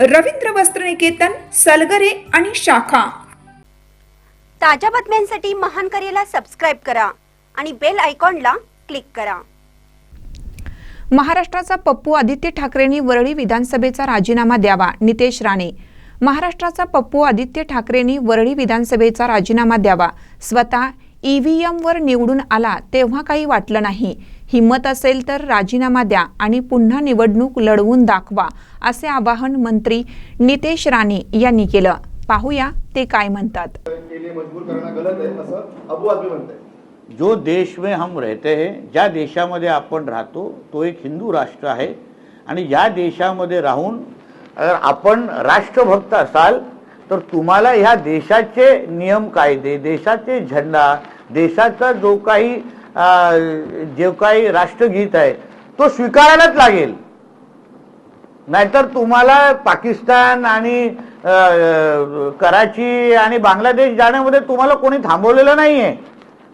रवींद्र वस्त्रनिकेतन सलगरे आणि शाखा. ताज्या बातम्यांसाठी महान करेला सबस्क्राईब करा आणि बेल आयकॉनला क्लिक करा. महाराष्ट्राचा पप्पू आदित्य ठाकरेंनी वरळी विधानसभेचा राजीनामा द्यावा नितेश राणे. महाराष्ट्राचा पप्पू आदित्य ठाकरेंनी वरळी विधानसभेचा राजीनामा द्यावा. स्वतः ईव्हीएमवर निवडून आला तेव्हा काही वाटलं नाही. हिंमत असेल तर राजीनामा द्या आणि पुन्हा निवडणूक लढवून दाखवा असे आवाहन मंत्री नितेश राणे यांनी केलं. पाहूया ते काय म्हणतात. के लिए मजबूर करना गलत है असं अबू आदमी म्हणत आहे जो देश में हम रहते हैं ज्या देशामध्ये आपण राहतो तो एक हिंदू राष्ट्र आहे. आणि या देशामध्ये राहून अगर आपण राष्ट्रभक्त असाल तर तुम्हाला ह्या देशाचे नियम कायदे देशाचे झेंडा देशाचा जो काही जे काही राष्ट्रगीत आहे तो स्वीकारायलाच लागेल. नाहीतर तुम्हाला पाकिस्तान आणि कराची आणि बांगलादेश जाण्यामध्ये तुम्हाला कोणी थांबवलेलं नाहीये.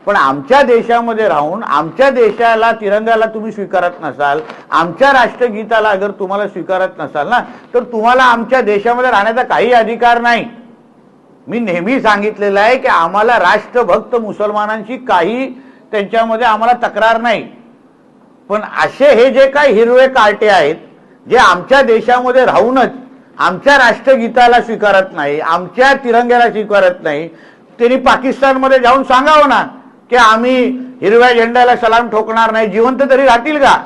पण आमच्या देशामध्ये राहून आमच्या देशाला तिरंगाला तुम्ही स्वीकारत नसाल आमच्या राष्ट्रगीताला अगर तुम्हाला स्वीकारत नसाल ना तर तुम्हाला आमच्या देशामध्ये राहण्याचा काही अधिकार नाही. मी नेहमी सांगितलेलं आहे की आम्हाला राष्ट्रभक्त मुसलमानांची काही त्यांच्यामध्ये आम्हाला तक्रार नाही. पण असे हे जे काही हिरवे कार्टे आहेत जे आमच्या देशामध्ये राहूनच आमच्या राष्ट्रगीताला स्वीकारत नाही आमच्या तिरंग्याला स्वीकारत नाही त्यांनी पाकिस्तानमध्ये जाऊन सांगावं ना की आम्ही हिरव्या झेंड्याला सलाम ठोकणार नाही जिवंत तरी राहतील का?